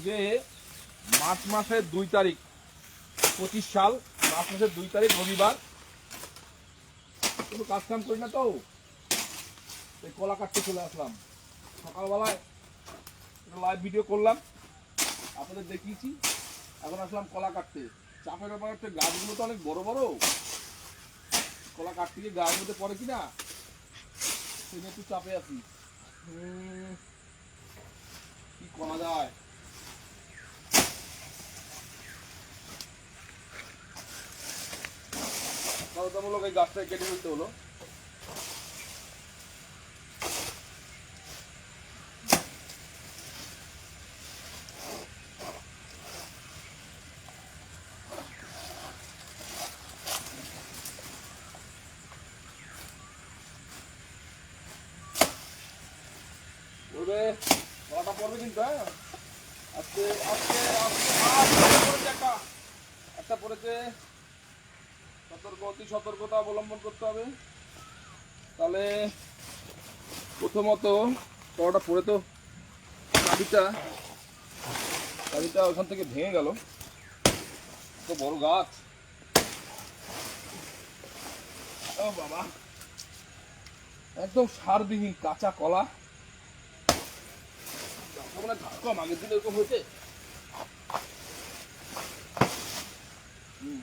আজকে মার্চ মাসের দুই তারিখ, পঁচিশ সাল, মার্চ মাসের দুই তারিখ, রবিবার। কোনো কাজ কাম করি না তো। এই কলা কাটতে চলে আসলাম। সকালবেলায় লাইভ ভিডিও করলাম, আপনাদের দেখিয়েছি। এখন আসলাম কলা কাটতে। চাপের ব্যাপার হচ্ছে গাছগুলো তো অনেক বড় বড়। কলা কাটতে গিয়ে গায়ের মধ্যে পড়ে কিনা? সেই একটু চাপে আছি। কি করা যায়? বাধ্যতামূলক এই গাছটা কেটে ফেলতে হলো। পড়বে কলাটা পড়বে কিন্তু হ্যাঁ? একটা পড়েছে। সতর্ক, অতি সতর্কতা অবলম্বন করতে হবে। তাহলে প্রথমত কলাটা পড়ে তো, চাবিটা চাবিটা ওখান থেকে ভেঙে গেল। তো বড় গাছ। ও বাবা। একদম সারবিহীন কাঁচা কলা। মানে কম, আগের দিন এরকম হয়েছে? হুম।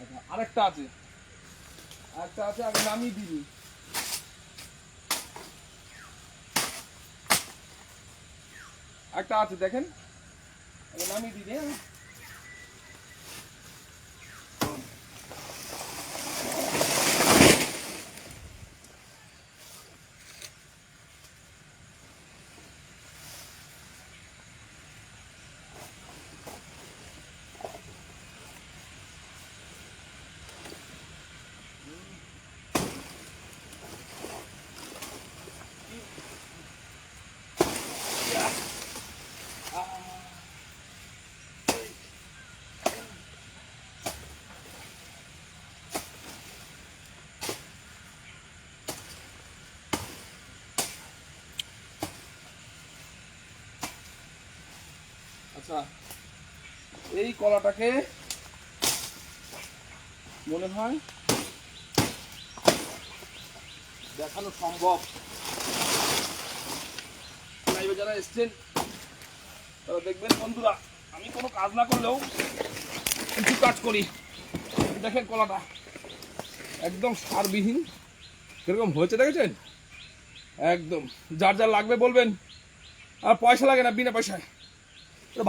আচ্ছা, আরেকটা আছে। আরেকটা আছে আগে নামিয়ে দিবি। একটা আছে দেখেন। আগে নামিয়ে দিবি হ্যাঁ? আচ্ছা এই কলাটাকে মনে হয় দেখানো সম্ভব। লাইভে যারা এসছেন, তারা দেখবেন, বন্ধুরা, আমি কোনো কাজ না করলেও কিছু কাজ করি। দেখেন কলাটা, একদম সারবিহীন। কীরকম হয়েছে দেখেছেন? একদম, যার যার লাগবে বলবেন। আর পয়সা লাগে না, বিনা পয়সায়।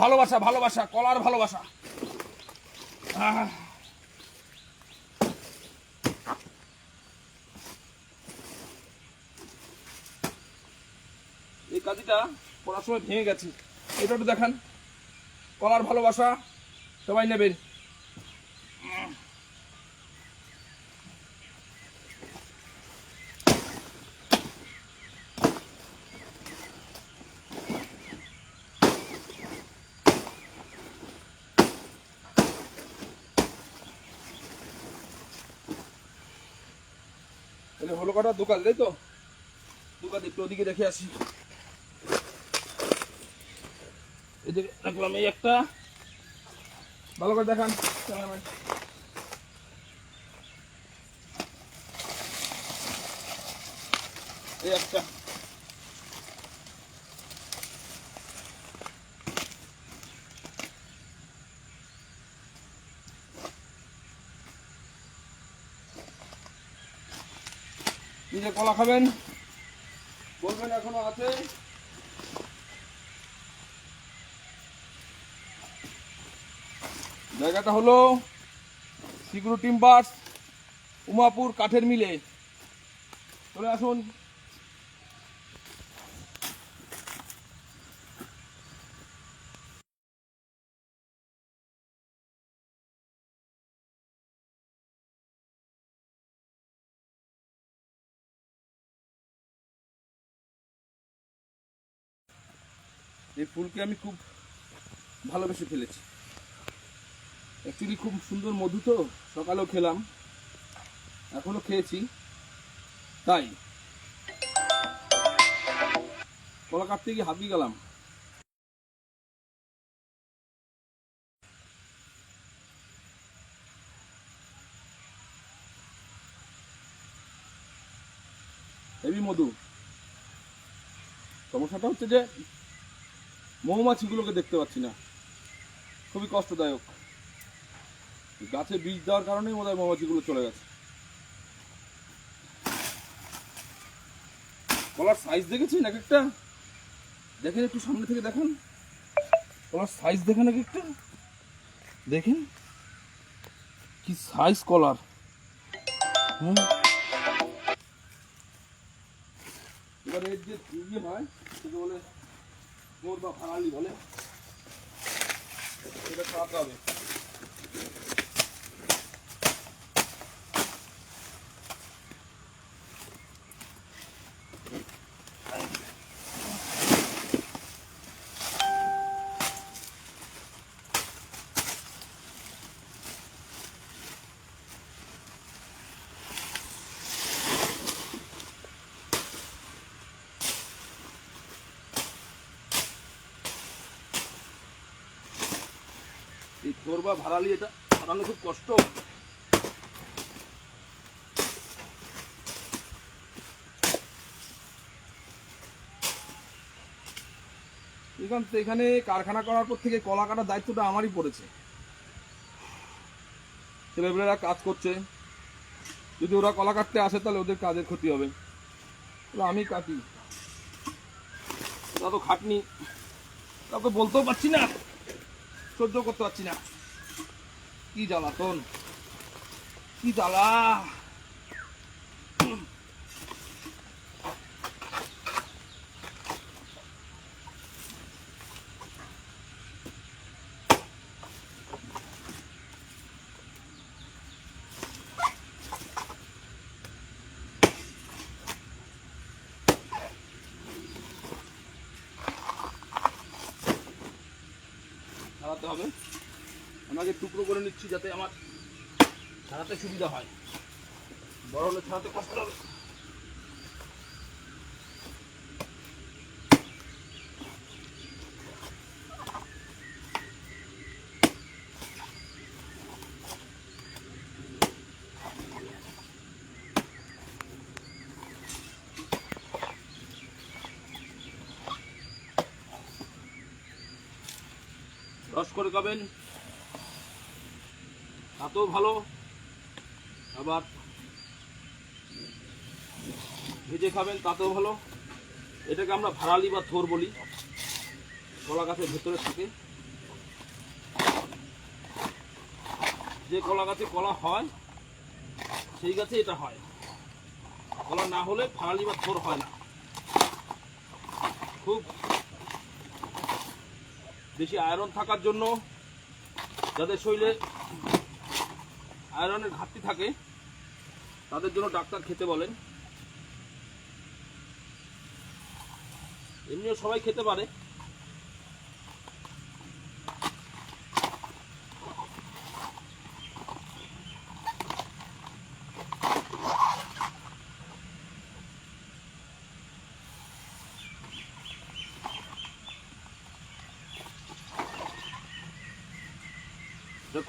ভালোবাসা ভালোবাসা, কলার ভালোবাসা। এই কাজিটা পড়ার সময় ভেঙে গেছে। এটা একটু দেখান। কলার ভালোবাসা সবাই নেবেন তাহলে হলো কটা? দোকান তাই তো? দোকান একটু ওদিকে রেখে আসি। এদিকে রাখলাম এই একটা। ভালো করে দেখান এই একটা। নিজে কলা খাবেন। বলবেন এখনও আছে। জায়গাটা হলো সিগুরু টিম্বার্স, উমাপুর, কাঠের মিলে। চলে আসুন। এই ফুলকে আমি খুব ভালোবেসে ফেলেছি। অ্যাকচুয়ালি খুব সুন্দর মধু তো, সকালেও খেলাম, এখনও খেয়েছি, তাই। কলা কাটতে গিয়ে হাঁপিয়ে গেলাম। হেভি মধু। সমস্যাটা হচ্ছে যে মৌমাছিগুলোকে দেখতে পাচ্ছি না। খুবই কষ্টদায়ক। গাছে বীজ দেওয়ার কারণেই বোধ হয় মৌমাছিগুলো চলে গেছে। কলার সাইজ দেখেছেন এক একটা দেখেন একটু সামনে থেকে দেখেন। কলার সাইজ দেখেন এক একটা দেখেন। কি সাইজ কলার। হুম। এবার এর যে হয় সেটা বলে মোর বা ফাড়ালি বলে এটা খাওয়াতে হবে। এই বা ভাড়ালি এটা ফাটানো খুব কষ্ট। এখান কারখানা করার পর থেকে কলা কাটার দায়িত্বটা আমারই পড়েছে। ছেলেপেলেরা কাজ করছে। যদি ওরা কলা কাটতে আসে, তাহলে ওদের কাজের ক্ষতি হবে। আমি কাটি। ওরা তো খাটনি। তো বলতেও পারছি না। সহ্য করতে পারছি না। কি জ্বালাতন কি জ্বালা ছাড়াতে হবে আমাকে টুকরো করে নিচ্ছি যাতে আমার ছাড়াতে সুবিধা হয়। বড় হলে ছাড়াতে কষ্ট হবে। রস করে খাবেন তাতেও ভালো। আবার ভেজে খাবেন তাতেও ভালো। এটাকে আমরা ভাড়ালি বা থোর বলি। কলা গাছের ভেতরে থাকে। যে কলা গাছে কলা হয়, সেই গাছে এটা হয়। কলা না হলে ভাড়ালি বা থোর হয় না। খুব বেশি আয়রন থাকার জন্য যাদের শরীরে আয়রনের ঘাটতি থাকে তাদের জন্য ডাক্তার খেতে বলেন। এমনিও সবাই খেতে পারে।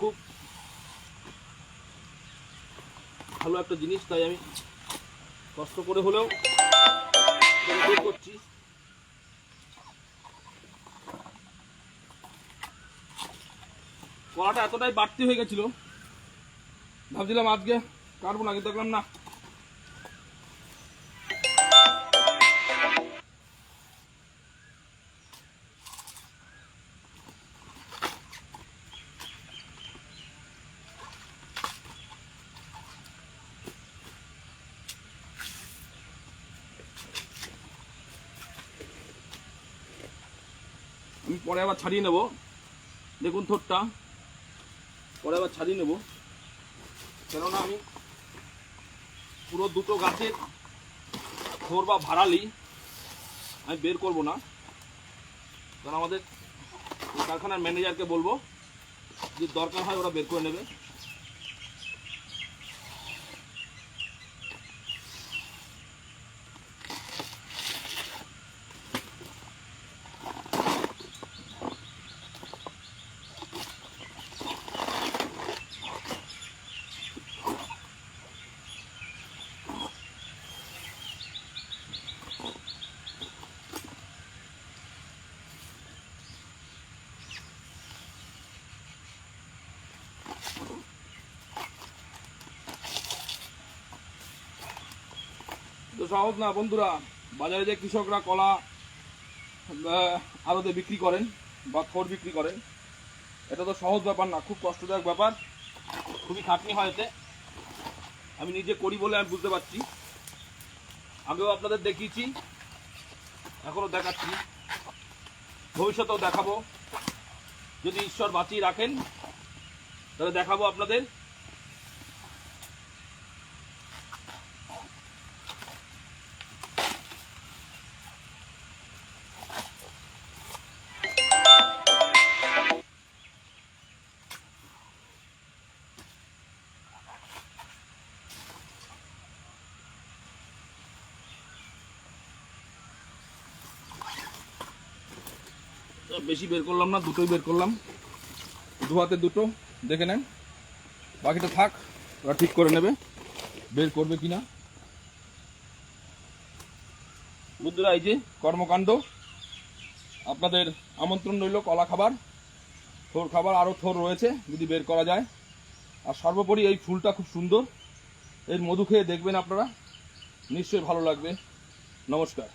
খুব ভালো একটা জিনিস, তাই আমি কষ্ট করে হলেও করছি। কলাটা এতটাই বাড়তি হয়ে গেছিল, ভাবছিলাম আজকে কাটবো না, কিন্তু দেখলাম না। আমি পরে আবার ছাড়িয়ে নেব। দেখুন থোরটা পরে আবার ছাড়িয়ে নেব। কেননা আমি পুরো দুটো গাছের খোর বা ভাড়ালি আমি বের করব না। কারণ আমাদের কারখানার ম্যানেজারকে বলব যে দরকার হয় ওরা বের করে নেবে। সহজ না, বন্ধুরা। বাজারে যে কৃষকরা কলা আড়তে বিক্রি করেন বা থোর বিক্রি করেন, এটা তো সহজ ব্যাপার না, খুব কষ্টদায়ক ব্যাপার। খুবই খাটনি হয় এতে। আমি নিজে করি বলে আমি বুঝতে পারছি। আগেও আপনাদের দেখিয়েছি এখনও দেখাচ্ছি। ভবিষ্যতেও দেখাবো। যদি ঈশ্বর বাঁচিয়ে রাখেন, তাহলে দেখাবো আপনাদের। বেশি বের করলাম না, দুটোই বের করলাম। দু হাতে দুটো, দেখে নেন। বাকিটা থাক, ওরা ঠিক করে নেবে, বের করবে কিনা। বন্ধুরা এই যে কর্মকাণ্ড। আপনাদের আমন্ত্রণ রইল, কলা খাবার। থোর খাবার আরও থোর রয়েছে, যদি বের করা যায়। আর সর্বোপরি এই ফুলটা খুব সুন্দর। এর মধু খেয়ে দেখবেন আপনারা। নিশ্চয়ই ভালো লাগবে। নমস্কার।